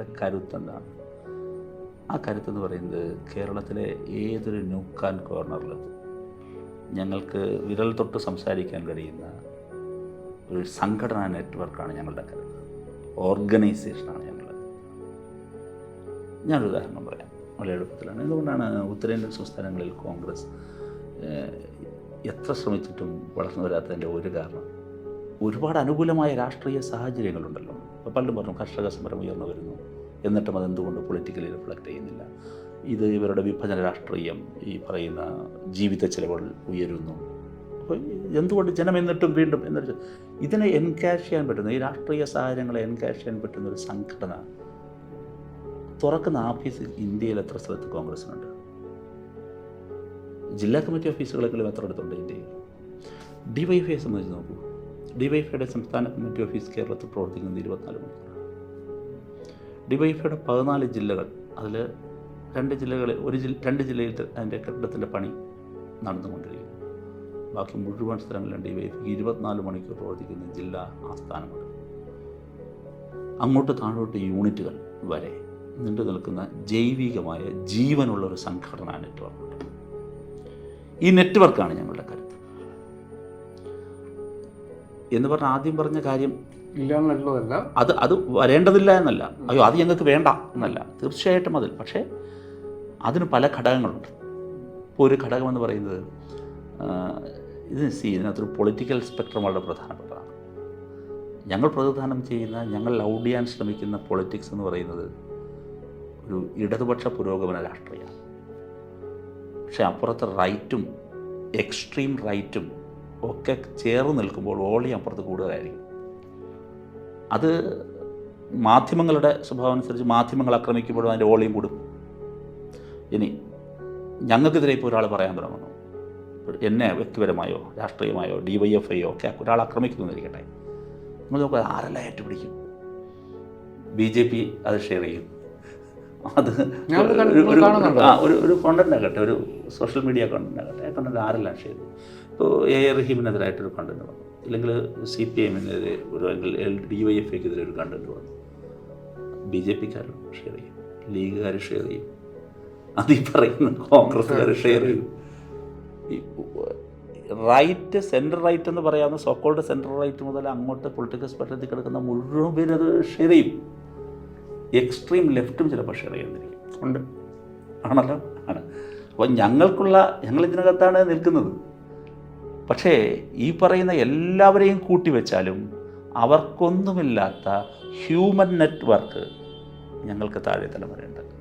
ഞങ്ങളുടെ കരുത്ത് എന്താണ്? ആ കരുത്തെന്ന് പറയുന്നത് കേരളത്തിലെ ഏതൊരു ന്യൂക്ക് ആൻഡ് കോർണറിലും ഞങ്ങൾക്ക് വിരൽ തൊട്ട് സംസാരിക്കാൻ കഴിയുന്ന ഒരു സംഘടനാ നെറ്റ്വർക്കാണ് ഞങ്ങളുടെ കരുത്ത്. ഓർഗനൈസേഷനാണ് ഞങ്ങളുടെ ഞാനൊരു ഉദാഹരണം പറയാം. വളരെ എളുപ്പത്തിലാണ്. എന്തുകൊണ്ടാണ് ഉത്തരേന്ത്യൻ സംസ്ഥാനങ്ങളിൽ കോൺഗ്രസ് എത്ര ശ്രമിച്ചിട്ടും വളർന്നു വരാത്തതിന്റെ ഒരു കാരണം? ഒരുപാട് അനുകൂലമായ രാഷ്ട്രീയ സാഹചര്യങ്ങളുണ്ടല്ലോ. ഇപ്പോൾ പലരും പറഞ്ഞു കർഷക സമരം ഉയർന്നു വരുന്നു. എന്നിട്ടും അതെന്തുകൊണ്ട് പൊളിറ്റിക്കലി റിഫ്ലക്റ്റ് ചെയ്യുന്നില്ല? ഇത് ഇവരുടെ വിഭജന രാഷ്ട്രീയം ഈ പറയുന്ന ജീവിത ചെലവുകൾ ഉയരുന്നു. അപ്പോൾ എന്തുകൊണ്ട് ജനം എന്നിട്ടും വീണ്ടും എന്നൊരു ഇതിനെ എൻകാഷ് ചെയ്യാൻ പറ്റുന്ന ഈ രാഷ്ട്രീയ സാഹചര്യങ്ങളെ എൻകാഷ് ചെയ്യാൻ പറ്റുന്ന ഒരു സംഘടന തുറക്കുന്ന ഓഫീസ് ഇന്ത്യയിൽ എത്ര സ്ഥലത്ത് കോൺഗ്രസിനുണ്ട് ജില്ലാ കമ്മിറ്റി ഓഫീസുകളെങ്കിലും എത്ര അടുത്തുണ്ട് ഇന്ത്യയിൽ? ഡിവൈഫൈയെ സംബന്ധിച്ച് നോക്കൂ. ഡിവൈഫൈയുടെ സംസ്ഥാന കമ്മിറ്റി ഓഫീസ് കേരളത്തിൽ പ്രവർത്തിക്കുന്നത് ഇരുപത്തിനാല് മണിക്കൂർ ഡിവൈഫൈയുടെ പതിനാല് ജില്ലകൾ അതിൽ രണ്ട് ജില്ലകളിൽ ഒരു ജില്ല രണ്ട് ജില്ലയിൽ അതിന്റെ കെട്ടിടത്തിന്റെ പണി നടന്നുകൊണ്ടിരിക്കുന്നു. ബാക്കി മുഴുവൻ സ്ഥലങ്ങളിലും ഡിവൈഫൈ ഇരുപത്തിനാല് മണിക്കൂർ പ്രവർത്തിക്കുന്ന ജില്ലാ ആസ്ഥാനമുണ്ട്. അങ്ങോട്ട് താഴോട്ട് യൂണിറ്റുകൾ വരെ നീണ്ടു നിൽക്കുന്ന ജൈവികമായ ജീവനുള്ള ഒരു സംഘടനാ നെറ്റ്വർക്കുണ്ട്. ഈ നെറ്റ്വർക്കാണ് ഞങ്ങളുടെ കരുത്ത്. എന്ന് പറഞ്ഞ ആദ്യം പറഞ്ഞ കാര്യം ഇല്ല എന്നുള്ളതല്ല. അത് അത് വരേണ്ടതില്ല എന്നല്ല. അയ്യോ അത് ഞങ്ങൾക്ക് വേണ്ട എന്നല്ല. തീർച്ചയായിട്ടും അതിൽ. പക്ഷേ അതിന് പല ഘടകങ്ങളുണ്ട്. ഇപ്പോൾ ഒരു ഘടകം എന്ന് പറയുന്നത് ഇത് സി ഇതിനകത്തൊരു പൊളിറ്റിക്കൽ സ്പെക്ട്രം വളരെ പ്രധാനപ്പെട്ടതാണ്. ഞങ്ങൾ പ്രതിദാനം ചെയ്യുന്ന ഞങ്ങൾ ലൗഡ് ചെയ്യാൻ ശ്രമിക്കുന്ന പൊളിറ്റിക്സ് എന്ന് പറയുന്നത് ഒരു ഇടതുപക്ഷ പുരോഗമന രാഷ്ട്രീയമാണ്. പക്ഷേ അപ്പുറത്തെ റൈറ്റും എക്സ്ട്രീം റൈറ്റും ഒക്കെ ചേർന്ന് നിൽക്കുമ്പോൾ വോളിയം അപ്പുറത്ത് കൂടുതലായിരിക്കും. അത് മാധ്യമങ്ങളുടെ സ്വഭാവം അനുസരിച്ച് മാധ്യമങ്ങൾ ആക്രമിക്കുമ്പോഴും അതിന്റെ വോളിയം കൂടും. ഇനി ഞങ്ങൾക്കെതിരെ ഇപ്പോൾ ഒരാൾ പറയാൻ തുടങ്ങുന്നു. എന്നെ വ്യക്തിപരമായോ രാഷ്ട്രീയമായോ ഡി വൈ എഫ് ഐയോ ഒക്കെ ഒരാൾ ആക്രമിക്കുന്നു എന്നിരിക്കട്ടെ നമ്മൾ നോക്കുക ആരെല്ലാം ഏറ്റുപിടിക്കും? ബി ജെ പി അത് ഷെയർ ചെയ്യും. അത് ഒരു- ഒരു- കോണ്ടന്റ് ആകട്ടെ ഒരു സോഷ്യൽ മീഡിയ കോണ്ടന്റ് ആകട്ടെ കണ്ടന്റ് ആരെല്ലാം ഷെയർ ചെയ്യും? എ ആർ റഹീമിനെതിരായിട്ടൊരു കണ്ടന്റ് വന്നു. ഇല്ലെങ്കിൽ സി പി എമ്മിനെതിരെ ഒരു അല്ലെങ്കിൽ എൽ ഡി വൈ എഫ് ഐക്കെതിരെ ഒരു കണ്ടന്റ് വന്നു. ബി ജെ പിക്കാർ ഷെയർ ചെയ്യും. ലീഗുകാർ ഷെയർ ചെയ്യും. അത് ഈ പറയുന്ന കോൺഗ്രസ്സുകാർ ഷെയർ ചെയ്യും. റൈറ്റ് സെൻട്രൽ റൈറ്റ് എന്ന് പറയാവുന്ന സോക്കോൾഡ് സെൻട്രൽ റൈറ്റ് മുതൽ അങ്ങോട്ട് പൊളിറ്റിക്കൽ സ്പെക്ട്രത്തിൽ കിടക്കുന്ന മുഴുവൻ പേര് അത് ഷെയർ ചെയ്യും. എക്സ്ട്രീം ലെഫ്റ്റും ചിലപ്പോൾ ഷെയർ ചെയ്യുന്നിരിക്കും ഉണ്ട്. ആണല്ലോ? ആണ്. അപ്പോൾ ഞങ്ങൾക്കുള്ള ഞങ്ങൾ ഇതിനകത്താണ് നിൽക്കുന്നത്. പക്ഷേ ഈ പറയുന്ന എല്ലാവരെയും കൂട്ടിവെച്ചാലും അവർക്കൊന്നുമില്ലാത്ത ഹ്യൂമൻ നെറ്റ്വർക്ക് ഞങ്ങൾക്ക് താഴെ തലമുറയുണ്ട്.